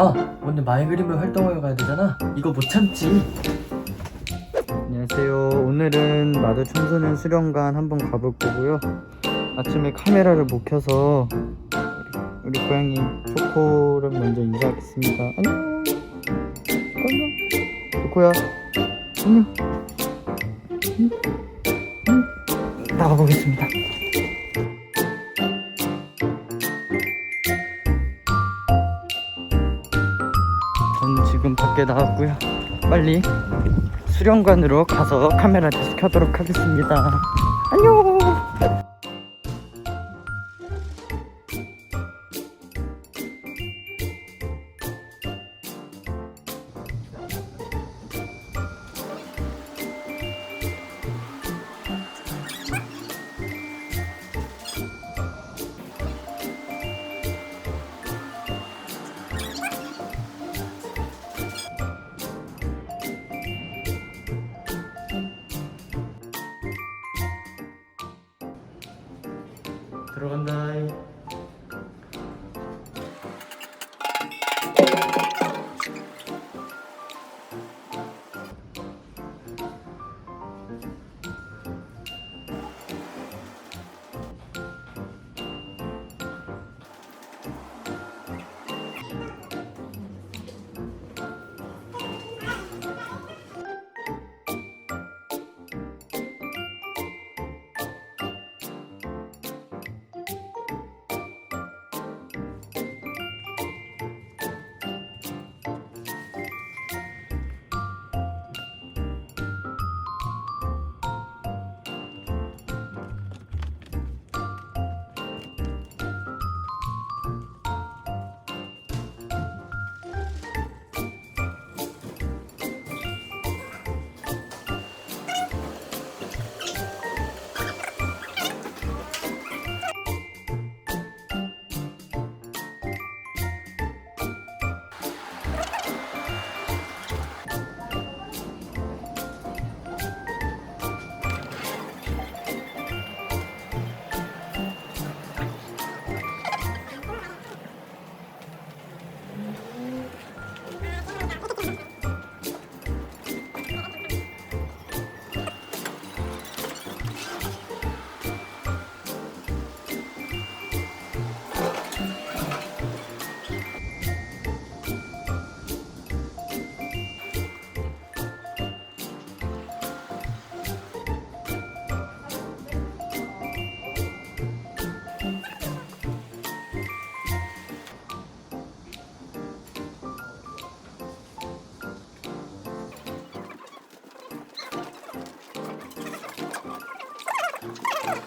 아 오늘 마이 그림을 활동하러 가야 되잖아 이거 못 참지 안녕하세요. 오늘은 마도 청소년 수련관 한번 가볼 거고요. 아침에 카메라를 못 켜서 우리 고양이 초코를 먼저 인사하겠습니다. 안녕. 안녕. 초코야. 안녕. 응? 응? 나가보겠습니다. 지금 밖에 나왔고요. 빨리 수련관으로 가서 카메라 다시 켜도록 하겠습니다. 안녕. 들어간다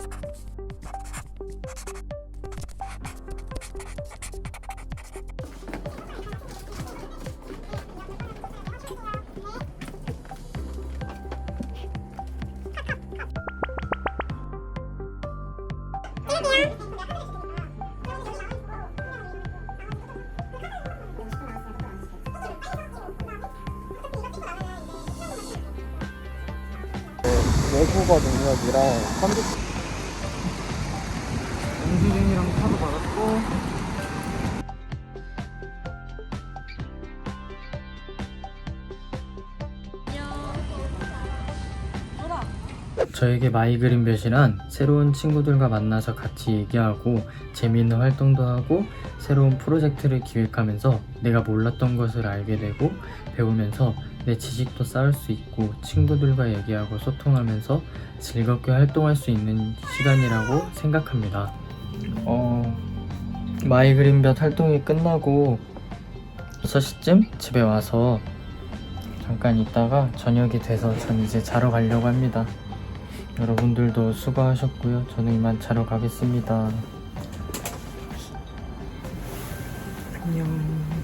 네, 외국어 능력이랑 30... 저에게 마이그림 볕이란 새로운 친구들과 만나서 같이 얘기하고 재미있는 활동도 하고 새로운 프로젝트를 기획하면서 내가 몰랐던 것을 알게 되고 배우면서 내 지식도 쌓을 수 있고 친구들과 얘기하고 소통하면서 즐겁게 활동할 수 있는 시간이라고 생각합니다. 어, 마이그림 볕 활동이 끝나고 6시쯤 집에 와서 잠깐 있다가 저녁이 돼서 전 이제 자러 가려고 합니다. 여러분들도 수고하셨고요. 저는 이만 자러 가겠습니다. 안녕.